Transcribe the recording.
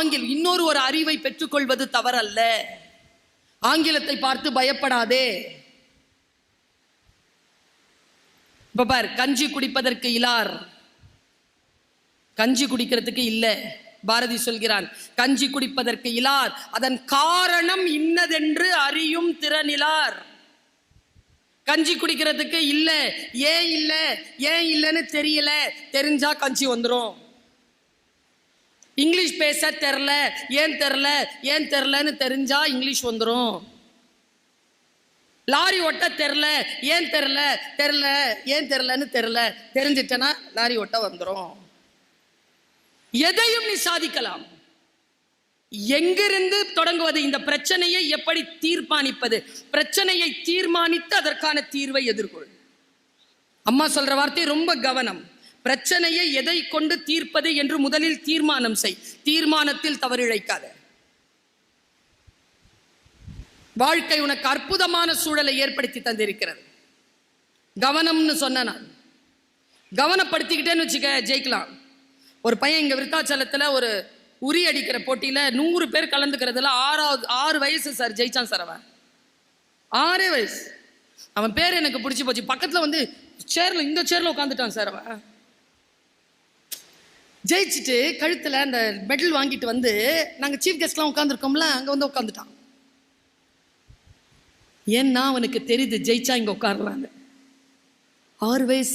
Angle இன்னொரு ஒரு அறிவை பெற்றுக்கொள்வது தவறல்ல. ஆங்கிலத்தை பார்த்து பயப்படாதே. இப்ப பார் கஞ்சி குடிப்பதற்கு இலார். கஞ்சி குடிக்கிறதுக்கு இல்ல பாரதி சொல்கிறான். கஞ்சி குடிப்பதற்கு இலார். அதன் காரணம் இன்னதென்று அறியும் திறனிலார். கஞ்சி குடிக்கிறதுக்கு இல்ல ஏன் இல்ல ஏன் இல்லைன்னு தெரியல. தெரிஞ்சா கஞ்சி வந்துடும் இங்கிலீஷ் பேச தெரில ஏன் தெரில ஏன் தெரிலன்னு தெரிஞ்சா இங்கிலீஷ் வந்துடும் லாரி ஓட்ட தெரில ஏன் தெரில தெரில ஏன் தெரிலன்னு தெரில. தெரிஞ்சிட்டனா லாரி ஓட்ட வந்துடும் எதையும் நீ சாதிக்கலாம். எங்கிருந்து தொடங்குவது? இந்த பிரச்சனையை எப்படி தீர்மானிப்பது? பிரச்சனையை தீர்மானித்து அதற்கான தீர்வை எதிர்கொள். அம்மா சொல்ற வார்த்தை ரொம்ப கவனம். பிரச்சனையை எதை கொண்டு தீர்ப்பது என்று முதலில் தீர்மானம் செய். தீர்மானத்தில் தவறிழைக்காத. வாழ்க்கை உனக்கு அற்புதமான சூழலை ஏற்படுத்தி தந்திருக்கிறது. கவனம்னு சொன்ன நான். கவனப்படுத்திக்கிட்டேன்னு வச்சுக்க ஜெயிக்கலாம். ஒரு பையன் இங்க விருத்தாச்சலத்துல ஒரு உரி அடிக்கிற போட்டியில நூறு பேர் கலந்துக்கிறதுல ஆறாவது ஆறு வயசு சார் ஜெயிச்சான் சார் அவன். ஆறே வயசு. அவன் பேர் எனக்கு பிடிச்சி போச்சு. பக்கத்துல வந்து சேர்ல இந்த சேர்ல உட்காந்துட்டான் சார் அவன். ஜெயிச்சுட்டு கழுத்தில் அந்த மெடல் வாங்கிட்டு வந்து நாங்கள் சீஃப் கெஸ்ட்லாம் உட்காந்துருக்கோம்ல அங்கே வந்து உட்காந்துட்டான் ஏன்னா அவனுக்கு தெரியுது ஜெயிச்சா இங்கே உட்காரலான்னு. ஆர்வேஸ்